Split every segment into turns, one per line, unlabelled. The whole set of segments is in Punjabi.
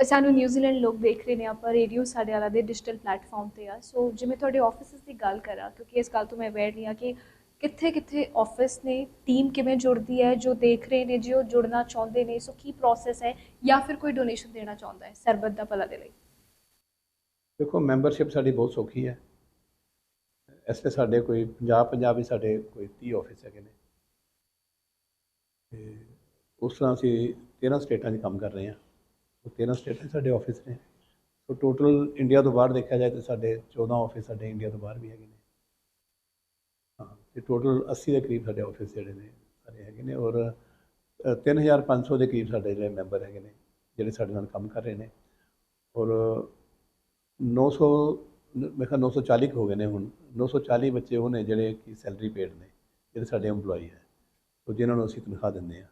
ਸਾਨੂੰ ਨਿਊਜ਼ੀਲੈਂਡ ਲੋਕ ਦੇਖ ਰਹੇ ਨੇ, ਆਪਾਂ ਰੇਡੀਓ ਸਾਡੇ ਵਾਲਾ ਦੇ ਡਿਜੀਟਲ ਪਲੇਟਫਾਰਮ ਤੇ ਆ। ਸੋ ਜਿਵੇਂ ਤੁਹਾਡੇ ਆਫਿਸਿਸ ਦੀ ਗੱਲ ਕਰਾਂ, ਕਿਉਂਕਿ ਇਸ ਗੱਲ ਤੋਂ ਮੈਂ ਅਵੇਅਰ ਨਹੀਂ ਆ ਕਿ ਕਿੱਥੇ ਕਿੱਥੇ ਆਫਿਸ ਨੇ ਟੀਮ ਕਿਵੇਂ ਜੁੜਦੀ ਹੈ, ਜੋ ਦੇਖ ਰਹੇ ਨੇ, ਜੋ ਜੁੜਨਾ ਚਾਹੁੰਦੇ ਨੇ ਸੋ ਕੀ ਪ੍ਰੋਸੈਸ ਹੈ, ਜਾਂ ਫਿਰ ਕੋਈ ਡੋਨੇਸ਼ਨ ਦੇਣਾ ਚਾਹੁੰਦਾ ਹੈ, ਸਰਬੱਤ ਦਾ ਭਲਾ ਦੇ ਲਈ।
ਦੇਖੋ ਮੈਂਬਰਸ਼ਿਪ ਸਾਡੀ ਬਹੁਤ ਸੌਖੀ ਹੈ। ਇਸ 'ਤੇ ਸਾਡੇ ਕੋਈ 50 50 ਵੀ ਸਾਡੇ ਕੋਈ 30 ਆਫਿਸ ਹੈਗੇ ਨੇ। ਤੇ ਉਸ ਤਰ੍ਹਾਂ ਅਸੀਂ 13 ਸਟੇਟਾਂ 'ਚ ਕੰਮ ਕਰ ਰਹੇ ਹਾਂ। ਉਹ 13 ਸਟੇਟਾਂ 'ਚ ਸਾਡੇ ਆਫਿਸ ਨੇ। ਸੋ ਟੋਟਲ ਇੰਡੀਆ ਤੋਂ ਬਾਹਰ ਦੇਖਿਆ ਜਾਏ ਤਾਂ ਸਾਡੇ 14 ਆਫਿਸ ਸਾਡੇ ਇੰਡੀਆ ਤੋਂ ਬਾਹਰ ਵੀ ਹੈਗੇ ਨੇ। ਹਾਂ ਤੇ ਟੋਟਲ 80 ਦੇ ਕਰੀਬ ਸਾਡੇ ਆਫਿਸ ਜਿਹੜੇ ਨੇ ਸਾਰੇ ਹੈਗੇ ਨੇ ਔਰ ਅ, 3500 ਦੇ ਕਰੀਬ ਸਾਡੇ ਜਿਹੜੇ ਮੈਂਬਰ ਹੈਗੇ ਨੇ ਜਿਹੜੇ ਸਾਡੇ ਨਾਲ ਕੰਮ ਕਰ ਰਹੇ ਨੇ। ਔਰ 900 ਮੇਰੇ ਖਿਆਲ 940 ਕੁ ਹੋ ਗਏ ਨੇ ਹੁਣ। 940 ਬੱਚੇ ਉਹ ਨੇ ਜਿਹੜੇ ਕਿ ਸੈਲਰੀ ਪੇਡ ਨੇ ਜਿਹੜੇ ਸਾਡੇ EMPLOYE ਹੈ। ਸੋ ਜਿਨ੍ਹਾਂ ਨੂੰ ਅਸੀਂ ਤਨਖਾਹ ਦਿੰਦੇ ਆ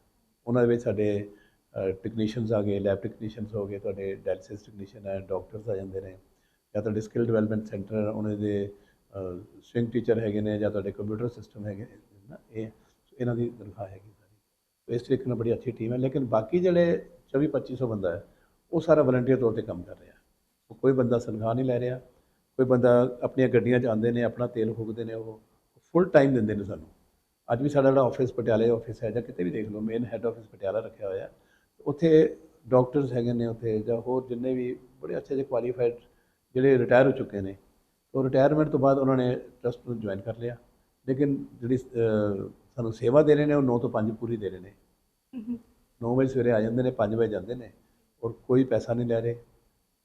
ਉਹਨਾਂ ਦੇ ਵਿੱਚ ਸਾਡੇ ਟੈਕਨੀਸ਼ੀਅਨਸ ਆ ਗਏ ਲੈਬ ਟੈਕਨੀਸ਼ੀਅਨਸ ਹੋ ਗਏ, ਤੁਹਾਡੇ ਡਾਇਲਿਸਿਸ ਟੈਕਨੀਸ਼ੀਅਨ ਹੈ ਡਾਕਟਰਸ ਆ ਜਾਂਦੇ ਨੇ। ਜਾਂ ਤੁਹਾਡੇ ਸਕਿੱਲ ਡਿਵੈਲਪਮੈਂਟ ਸੈਂਟਰ ਉਹਨਾਂ ਦੇ ਸਵਿੰਗ ਟੀਚਰ ਹੈਗੇ ਨੇ, ਜਾਂ ਤੁਹਾਡੇ ਕੰਪਿਊਟਰ ਸਿਸਟਮ ਹੈਗੇ ਨੇ, ਨਾ, ਇਹ, ਇਹਨਾਂ ਦੀ ਤਨਖਾਹ ਹੈਗੀ ਸਾਰੀ। ਇਸ ਤਰੀਕੇ ਨਾਲ ਬੜੀ ਅੱਛੀ ਟੀਮ ਹੈ, ਲੇਕਿਨ ਬਾਕੀ ਜਿਹੜੇ 24 2500 ਬੰਦਾ ਹੈ, ਉਹ ਸਾਰਾ ਵਲੰਟੀਅਰ ਤੌਰ ਤੇ ਕੰਮ ਕਰ ਰਿਹਾ। ਕੋਈ ਬੰਦਾ ਤਨਖਾਹ ਨਹੀਂ ਲੈ ਰਿਹਾ, ਕੋਈ ਬੰਦਾ ਆਪਣੀਆਂ ਗੱਡੀਆਂ 'ਚ ਆਉਂਦੇ ਨੇ, ਆਪਣਾ ਤੇਲ ਫੂਕਦੇ ਨੇ, ਉਹ ਫੁੱਲ ਟਾਈਮ ਦਿੰਦੇ ਨੇ ਸਾਨੂੰ। ਅੱਜ ਵੀ ਸਾਡਾ ਜਿਹੜਾ ਆਫਿਸ ਪਟਿਆਲੇ ਆਫਿਸ ਹੈ, ਜਾਂ ਕਿਤੇ ਵੀ ਦੇਖ ਲਓ ਮੇਨ ਹੈੱਡ ਆਫਿਸ ਪਟਿਆਲਾ ਰੱਖਿਆ ਹੋਇਆ ਉੱਥੇ ਡਾਕਟਰਸ ਹੈਗੇ ਨੇ ਉੱਥੇ ਜਾਂ ਹੋਰ ਜਿੰਨੇ ਵੀ ਬੜੇ ਅੱਛੇ ਜਿਹੇ ਕੁਆਲੀਫਾਈਡ ਜਿਹੜੇ ਰਿਟਾਇਰ ਹੋ ਚੁੱਕੇ ਨੇ ਉਹ ਰਿਟਾਇਰਮੈਂਟ ਤੋਂ ਬਾਅਦ ਉਹਨਾਂ ਨੇ ਟਰਸਟ ਨੂੰ ਜੁਆਇਨ ਕਰ ਲਿਆ। ਲੇਕਿਨ ਜਿਹੜੀ ਸਾਨੂੰ ਸੇਵਾ ਦੇ ਰਹੇ ਨੇ ਉਹ 9 ਤੋਂ 5 ਪੂਰੀ ਦੇ ਰਹੇ ਨੇ। 9 ਵਜੇ ਸਵੇਰੇ ਆ ਜਾਂਦੇ ਨੇ 5 ਵਜੇ ਜਾਂਦੇ ਨੇ ਔਰ ਕੋਈ ਪੈਸਾ ਨਹੀਂ ਲੈ ਰਹੇ।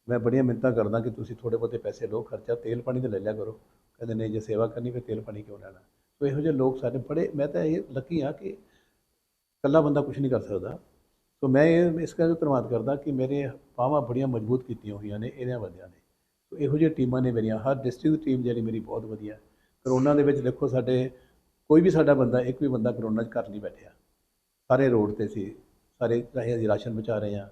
ਮੈਂ ਬੜੀਆਂ ਮਿੰਨਤਾਂ ਕਰਦਾ ਕਿ ਤੁਸੀਂ ਥੋੜੇ ਬਹੁਤੇ ਪੈਸੇ ਲਓ ਖਰਚਾ ਤੇਲ ਪਾਣੀ ਤੇ ਲੈ ਲਿਆ ਕਰੋ। ਕਹਿੰਦੇ ਨਹੀਂ ਜੇ ਸੇਵਾ ਕਰਨੀ ਫਿਰ ਤੇਲ ਪਾਣੀ ਕਿਉਂ ਲੈਣਾ? ਸੋ ਇਹੋ ਜਿਹੇ ਲੋਕ ਸਾਡੇ ਬੜੇ ਮੈਂ ਤਾਂ ਇਹ ਲੱਕੀ ਹਾਂ ਕਿ ਇਕੱਲਾ ਬੰਦਾ ਕੁਝ ਨਹੀਂ ਕਰ ਸਕਦਾ। ਸੋ ਮੈਂ ਇਹ, ਇਸ ਕਰਕੇ ਧੰਨਵਾਦ ਕਰਦਾ ਕਿ ਮੇਰੇ ਬਾਹਾਂ ਬੜੀਆਂ ਮਜ਼ਬੂਤ ਕੀਤੀਆਂ ਹੋਈਆਂ ਨੇ ਇਹਨਾਂ ਬੰਦਿਆਂ ਨੇ। ਸੋ ਇਹੋ ਜਿਹੇ ਟੀਮਾਂ ਨੇ ਮੇਰੀਆਂ, ਹਰ ਡਿਸਟ੍ਰਿਕਟ ਟੀਮ ਜਿਹੜੀ ਮੇਰੀ ਬਹੁਤ ਵਧੀਆ। ਕਰੋਨਾ ਦੇ ਵਿੱਚ ਦੇਖੋ ਸਾਡੇ, ਕੋਈ ਵੀ ਸਾਡਾ ਬੰਦਾ, ਇੱਕ ਵੀ ਬੰਦਾ ਕਰੋਨਾ 'ਚ ਘਰ ਨਹੀਂ ਬੈਠਿਆ। ਸਾਰੇ ਰੋਡ ਤੇ ਸੀ, ਸਾਰੇ ਚਾਹੇ ਅਸੀਂ ਰਾਸ਼ਨ ਬਚਾ ਰਹੇ ਹਾਂ,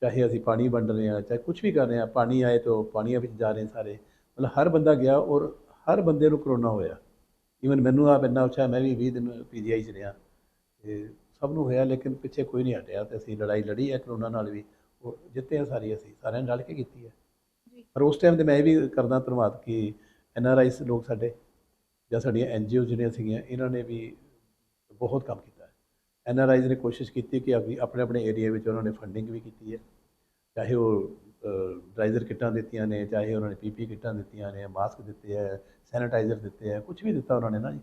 ਚਾਹੇ ਅਸੀਂ ਪਾਣੀ ਵੰਡ ਰਹੇ ਹਾਂ, ਚਾਹੇ ਕੁਝ ਵੀ ਕਰ ਰਹੇ ਹਾਂ, ਪਾਣੀ ਆਏ ਤਾਂ ਪਾਣੀਆਂ ਵਿੱਚ ਜਾ ਰਹੇ ਸਾਰੇ। ਮਤਲਬ ਹਰ ਬੰਦਾ ਗਿਆ ਔਰ ਹਰ ਬੰਦੇ ਨੂੰ ਕਰੋਨਾ ਹੋਇਆ। ਈਵਨ ਮੈਨੂੰ ਆਪ ਇੰਨਾ ਅੱਛਾ ਮੈਂ ਵੀ 20 ਦਿਨ ਪੀਜੀਆਈ 'ਚ ਰਿਹਾ। ਤੇ ਸਭ ਨੂੰ ਹੋਇਆ ਲੇਕਿਨ ਪਿੱਛੇ ਕੋਈ ਨਹੀਂ ਹਟਿਆ ਤੇ ਅਸੀਂ ਲੜਾਈ ਲੜੀ ਹੈ ਕਰੋਨਾ ਨਾਲ ਵੀ ਉਹ ਜਿੱਤੇ ਆ ਸਾਰੀ ਅਸੀਂ ਸਾਰਿਆਂ ਨੇ ਰਲ ਕੇ ਕੀਤੀ ਹੈ।
ਜੀ।
ਪਰ ਉਸ ਟਾਈਮ ਤੇ ਮੈਂ ਇਹ ਵੀ ਕਰਦਾ ਧੰਨਵਾਦ ਕਿ ਐਨ ਆਰ ਆਈਸ ਲੋਕ ਸਾਡੇ ਜਾਂ ਸਾਡੀਆਂ ਐਨ ਜੀ ਓ ਜਿਹੜੀਆਂ ਸੀਗੀਆਂ ਇਹਨਾਂ ਨੇ ਵੀ ਬਹੁਤ ਕੰਮ ਕੀਤਾ ਹੈ। ਐਨ ਆਰ ਆਈਜ਼ ਨੇ ਕੋਸ਼ਿਸ਼ ਕੀਤੀ ਕਿ ਆਪਣੀ ਆਪਣੇ ਆਪਣੇ ਏਰੀਆ ਵਿੱਚ ਉਹਨਾਂ ਨੇ ਫੰਡਿੰਗ ਵੀ ਕੀਤੀ ਹੈ। ਚਾਹੇ ਉਹ ਡਰਾਈਜ਼ਰ ਕਿੱਟਾਂ ਦਿੱਤੀਆਂ ਨੇ ਚਾਹੇ ਉਹਨਾਂ ਨੇ ਪੀਪੀ ਕਿੱਟਾਂ ਦਿੱਤੀਆਂ ਨੇ ਮਾਸਕ ਦਿੱਤੇ ਹੈ ਸੈਨੀਟਾਈਜ਼ਰ ਦਿੱਤੇ ਹੈ ਕੁਝ ਵੀ ਦਿੱਤਾ ਉਹਨਾਂ ਨੇ ਨਾ ਜੀ।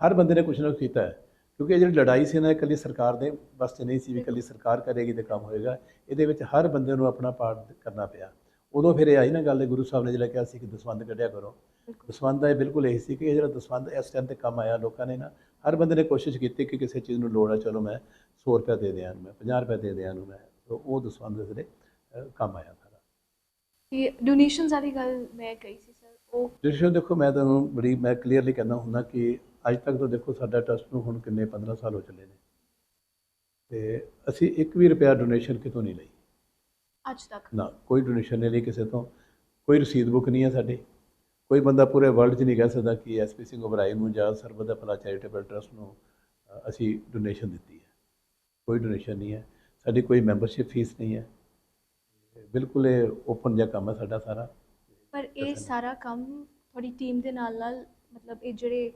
ਹਰ ਬੰਦੇ ਨੇ ਕੁਝ ਨਾ ਕੁਛ ਕੀਤਾ ਹੈ। ਕਿਉਂਕਿ ਇਹ ਜਿਹੜੀ ਲੜਾਈ ਸੀ ਨਾ ਇਹ ਇਕੱਲੀ ਸਰਕਾਰ ਦੇ ਵਾਸਤੇ ਨਹੀਂ ਸੀ ਵੀ ਇਕੱਲੀ ਸਰਕਾਰ ਕਰੇਗੀ ਤੇ ਕੰਮ ਹੋਏਗਾ। ਇਹਦੇ ਵਿੱਚ ਹਰ ਬੰਦੇ ਨੂੰ ਆਪਣਾ ਪਾਰਟ ਕਰਨਾ ਪਿਆ। ਉਦੋਂ ਫਿਰ ਇਹ ਆਈ ਨਾ ਗੱਲ ਗੁਰੂ ਸਾਹਿਬ ਨੇ ਜਿਹੜਾ ਕਿਹਾ ਸੀ ਕਿ ਦਸਵੰਧ ਕੱਢਿਆ ਕਰੋ। ਦਸਵੰਧ ਦਾ ਇਹ ਬਿਲਕੁਲ ਇਹੀ ਸੀ ਕਿ ਇਹ ਜਿਹੜਾ ਦਸਵੰਧ ਇਸ ਟਾਈਮ ਤੇ ਕੰਮ ਆਇਆ ਲੋਕਾਂ ਨੇ ਨਾ ਹਰ ਬੰਦੇ ਨੇ ਕੋਸ਼ਿਸ਼ ਕੀਤੀ ਕਿ ਕਿਸੇ ਚੀਜ਼ ਨੂੰ ਲੋੜ ਹੈ ਚਲੋ ਮੈਂ 100 ਰੁਪਏ ਦੇ ਦਿਆਂ ਮੈਂ 50 ਰੁਪਏ ਦੇ ਦਿਆਂ ਨੂੰ ਮੈਂ। ਤਾਂ ਉਹ ਦਸਵੰਧ ਇਸ ਦੇ ਕੰਮ ਆਇਆ ਸਾਰਾ।
ਇਹ ਡੋਨੇਸ਼ਨਸ ਵਾਲੀ ਗੱਲ ਮੈਂ ਕਹੀ ਸੀ ਸਰ ਉਹ
ਦੇਖੋ ਮੈਂ ਤੁਹਾਨੂੰ ਬੜੀ ਮੈਂ ਕਲੀਅਰਲੀ ਕਹਿੰਦਾ ਹੁੰਦਾ ਕਿ ਅੱਜ ਤੱਕ ਤਾਂ ਦੇਖੋ ਸਾਡਾ ਟਰਸਟ ਨੂੰ ਹੁਣ ਕਿੰਨੇ 15 ਸਾਲ ਹੋ ਚੱਲੇ ਨੇ। ਤੇ ਅਸੀਂ ਇੱਕ ਵੀ ਰੁਪਿਆ ਡੋਨੇਸ਼ਨ ਕਿਤੋਂ ਨਹੀਂ ਲਈ।
ਅੱਜ ਤੱਕ?
ਨਾ ਕੋਈ ਡੋਨੇਸ਼ਨ ਨਹੀਂ ਲਈ ਕਿਸੇ ਤੋਂ। ਕੋਈ ਰਸੀਦ ਬੁੱਕ ਨਹੀਂ ਹੈ ਸਾਡੀ। ਕੋਈ ਬੰਦਾ ਪੂਰੇ ਵਰਲਡ 'ਚ ਨਹੀਂ ਕਹਿ ਸਕਦਾ ਕਿ ਐਸਪੀ ਸਿੰਘ ਉਬਰਾਏ ਨੂੰ ਜਾਂ ਸਰਬਤ ਦਾ ਭਲਾ ਚੈਰੀਟੇਬਲ ਟਰਸਟ ਨੂੰ ਅਸੀਂ ਡੋਨੇਸ਼ਨ ਦਿੱਤੀ ਹੈ। ਕੋਈ ਡੋਨੇਸ਼ਨ ਨਹੀਂ ਹੈ। ਸਾਡੀ ਕੋਈ ਮੈਂਬਰਸ਼ਿਪ ਫੀਸ ਨਹੀਂ ਹੈ। ਬਿਲਕੁਲ ਇਹ ਓਪਨ ਜਿਹਾ ਕੰਮ ਹੈ ਸਾਡਾ ਸਾਰਾ।
ਪਰ ਇਹ। ਸਾਰਾ ਕੰਮ ਤੁਹਾਡੀ ਟੀਮ ਦੇ ਨਾਲ ਨਾਲ ਮਤਲਬ ਇਹ ਜਿਹੜੇ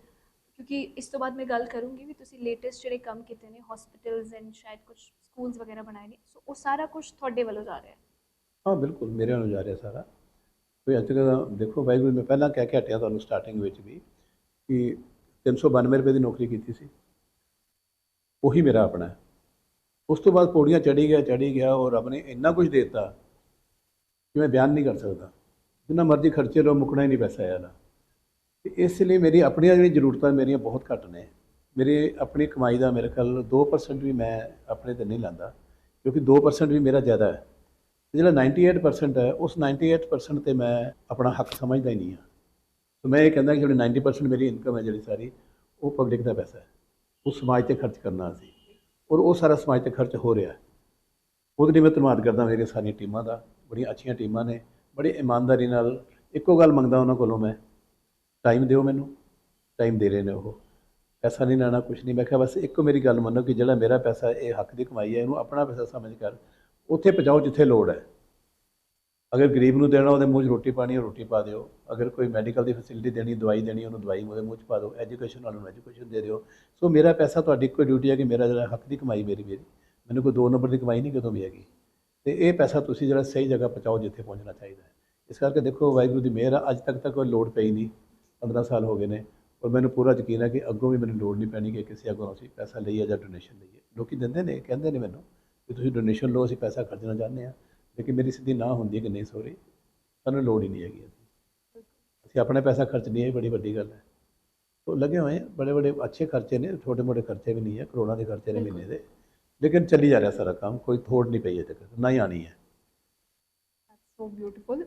ਕਿਉਂਕਿ ਇਸ ਤੋਂ ਬਾਅਦ ਮੈਂ ਗੱਲ ਕਰੂੰਗੀ ਵੀ ਤੁਸੀਂ ਲੇਟੈਸਟ ਜਿਹੜੇ ਕੰਮ ਕੀਤੇ ਨੇ ਹਸਪੀਟਲਸ ਐਂਡ ਸ਼ਾਇਦ ਕੁਝ ਸਕੂਲਸ ਵਗੈਰਾ ਬਣਾਏ ਨੇ ਸੋ ਉਹ ਸਾਰਾ ਕੁਝ ਤੁਹਾਡੇ ਵੱਲੋਂ ਜਾ ਰਿਹਾ ਹੈ?
ਹਾਂ, ਬਿਲਕੁਲ, ਮੇਰੇ ਵੱਲੋਂ ਜਾ ਰਿਹਾ ਸਾਰਾ। ਕੋਈ ਅੱਜ ਤੱਕ ਦੇਖੋ ਵਾਹਿਗੁਰੂ, ਮੈਂ ਪਹਿਲਾਂ ਕਹਿ ਕੇ ਹਟਿਆ ਤੁਹਾਨੂੰ ਸਟਾਰਟਿੰਗ ਵਿੱਚ ਵੀ ਕਿ 392 ਰੁਪਏ ਦੀ ਨੌਕਰੀ ਕੀਤੀ ਸੀ। ਉਹੀ ਮੇਰਾ ਆਪਣਾ ਉਸ ਤੋਂ ਬਾਅਦ ਪੌੜੀਆਂ ਚੜੀ ਗਿਆ ਚੜੀ ਗਿਆ ਔਰ ਰੱਬ ਨੇ ਇੰਨਾ ਕੁਝ ਦੇ ਦਿੱਤਾ ਕਿ ਮੈਂ ਬਿਆਨ ਨਹੀਂ ਕਰ ਸਕਦਾ। ਜਿੰਨਾ ਮਰਜ਼ੀ ਖਰਚੇ ਲਓ, ਮੁੱਕਣਾ ਹੀ ਨਹੀਂ ਪੈਸਾ ਇਹਦਾ ਤੇ ਇਸ ਲਈ ਮੇਰੀ ਆਪਣੀਆਂ ਜਿਹੜੀਆਂ ਜ਼ਰੂਰਤਾਂ ਮੇਰੀਆਂ ਬਹੁਤ ਘੱਟ ਨੇ। ਮੇਰੇ ਆਪਣੀ ਕਮਾਈ ਦਾ ਮੇਰੇ ਖਿਆਲ 2% ਵੀ ਮੈਂ ਆਪਣੇ ਤੇ ਨਹੀਂ ਲਾਂਦਾ, ਕਿਉਂਕਿ 2% ਵੀ ਮੇਰਾ ਜ਼ਿਆਦਾ ਹੈ। ਤੇ ਜਿਹੜਾ 98% ਹੈ, ਉਸ 98% ਤੇ ਮੈਂ ਆਪਣਾ ਹੱਕ ਸਮਝਦਾ ਹੀ ਨਹੀਂ ਹਾਂ। ਸੋ ਮੈਂ ਇਹ ਕਹਿੰਦਾ ਕਿ ਜਿਹੜੀ 90% ਮੇਰੀ ਇਨਕਮ ਹੈ ਜਿਹੜੀ ਸਾਰੀ, ਉਹ ਪਬਲਿਕ ਦਾ ਪੈਸਾ ਹੈ। ਉਹ ਸਮਾਜ ਤੇ ਖਰਚ ਕਰਨਾ ਸੀ। ਔਰ ਉਹ ਸਾਰਾ ਸਮਾਜ ਤੇ ਖਰਚ ਹੋ ਰਿਹਾ ਹੈ। ਉਹਦੇ ਲਈ ਮੈਂ ਧੰਨਵਾਦ ਕਰਦਾ ਮੇਰੀਆਂ ਸਾਰੀਆਂ ਟੀਮਾਂ ਦਾ। ਬੜੀਆਂ ਅੱਛੀਆਂ ਟੀਮਾਂ ਨੇ। ਬੜੀ ਇਮਾਨਦਾਰੀ ਨਾਲ ਇੱਕੋ ਗੱਲ ਮੰਗਦਾ ਉਹਨਾਂ ਕੋਲੋਂ ਮੈਂ। ਟਾਈਮ ਦਿਓ ਮੈਨੂੰ। ਟਾਈਮ ਦੇ ਰਹੇ ਨੇ ਉਹ। ਪੈਸਾ ਨਹੀਂ ਲੈਣਾ ਕੁਝ ਨਹੀਂ। ਮੈਂ ਕਿਹਾ ਬਸ ਇੱਕੋ ਮੇਰੀ ਗੱਲ ਮੰਨੋ ਕਿ ਜਿਹੜਾ ਮੇਰਾ ਪੈਸਾ, ਇਹ ਹੱਕ ਦੀ ਕਮਾਈ ਹੈ, ਇਹਨੂੰ ਆਪਣਾ ਪੈਸਾ ਸਮਝ ਕਰ। ਉੱਥੇ ਪਹੁੰਚਾਓ ਜਿੱਥੇ ਲੋੜ ਹੈ। ਅਗਰ ਗਰੀਬ ਨੂੰ ਦੇਣਾ ਉਹਦੇ ਮੂੰਹ 'ਚ ਰੋਟੀ ਪਾਣੀ, ਉਹ ਰੋਟੀ ਪਾ ਦਿਓ। ਅਗਰ ਕੋਈ ਮੈਡੀਕਲ ਦੀ ਫੈਸਿਲਿਟੀ ਦੇਣੀ, ਦਵਾਈ ਦੇਣੀ, ਉਹਨੂੰ ਦਵਾਈ ਉਹਦੇ ਮੂੰਹ 'ਚ ਪਾ ਦਿਓ। ਐਜੂਕੇਸ਼ਨ ਵਾਲੇ ਨੂੰ ਐਜੂਕੇਸ਼ਨ ਦੇ ਦਿਓ। ਸੋ ਮੇਰਾ ਪੈਸਾ ਤੁਹਾਡੀ ਇੱਕੋ ਡਿਊਟੀ ਹੈ ਕਿ ਮੇਰਾ ਜਿਹੜਾ ਹੱਕ ਦੀ ਕਮਾਈ ਮੇਰੀ ਮੇਰੀ। ਮੈਨੂੰ ਕੋਈ ਦੋ ਨੰਬਰ ਦੀ ਕਮਾਈ ਨਹੀਂ ਕਦੋਂ ਵੀ ਹੈਗੀ। ਤੇ ਇਹ ਪੈਸਾ ਤੁਸੀਂ ਜਿਹੜਾ ਸਹੀ ਜਗ੍ਹਾ ਪਹੁੰਚਾਓ ਜਿੱਥੇ ਪਹੁੰਚਣਾ ਚਾਹੀਦਾ ਹੈ। ਇਸ ਕਰਕੇ ਦੇਖੋ ਵਾਹਿਗੁਰੂ ਦੀ ਮਿਹਰ ਆ। ਅੱਜ ਤੱਕ ਤਾਂ ਕੋਈ ਲੋੜ ਪਈ ਨਹੀਂ। 15 ਸਾਲ ਹੋ ਗਏ ਨੇ ਔਰ ਮੈਨੂੰ ਪੂਰਾ ਯਕੀਨ ਹੈ ਕਿ ਅੱਗੋਂ ਵੀ ਮੈਨੂੰ ਲੋੜ ਨਹੀਂ ਪੈਣੀ ਕਿ ਕਿਸੇ ਅੱਗੋਂ ਅਸੀਂ ਪੈਸਾ ਲਈਏ ਜਾਂ ਡੋਨੇਸ਼ਨ ਲਈਏ। ਲੋਕੀ ਦਿੰਦੇ ਨੇ, ਕਹਿੰਦੇ ਨੇ ਮੈਨੂੰ ਕਿ ਤੁਸੀਂ ਡੋਨੇਸ਼ਨ ਲਓ, ਅਸੀਂ ਪੈਸਾ ਖਰਚਣਾ ਚਾਹੁੰਦੇ ਹਾਂ। ਲੇਕਿਨ ਮੇਰੀ ਸਿੱਧੀ ਨਾ ਹੁੰਦੀ ਕਿ ਨਹੀਂ ਸੋਰੀ ਸਾਨੂੰ ਲੋੜ ਹੀ ਨਹੀਂ ਹੈਗੀ ਅਸੀਂ ਅਸੀਂ ਆਪਣਾ ਪੈਸਾ ਖਰਚਣੀ ਹੈ, ਇਹ ਬੜੀ ਵੱਡੀ ਗੱਲ ਹੈ। ਤੋ ਲੱਗੇ ਹੋਏ ਬੜੇ ਬੜੇ ਅੱਛੇ ਖਰਚੇ ਨੇ ਛੋਟੇ ਮੋਟੇ ਖਰਚੇ ਵੀ ਨਹੀਂ ਹੈ, ਕਰੋੜਾਂ ਦੇ ਖਰਚੇ ਨੇ ਮਹੀਨੇ ਦੇ। ਲੇਕਿਨ ਚੱਲੀ ਜਾ ਰਿਹਾ ਸਾਰਾ ਕੰਮ, ਕੋਈ ਥੋੜ ਨਹੀਂ ਪਈ ਹੈ ਤੱਕ, ਨਾ ਹੀ ਆਣੀ ਹੈ।
So beautiful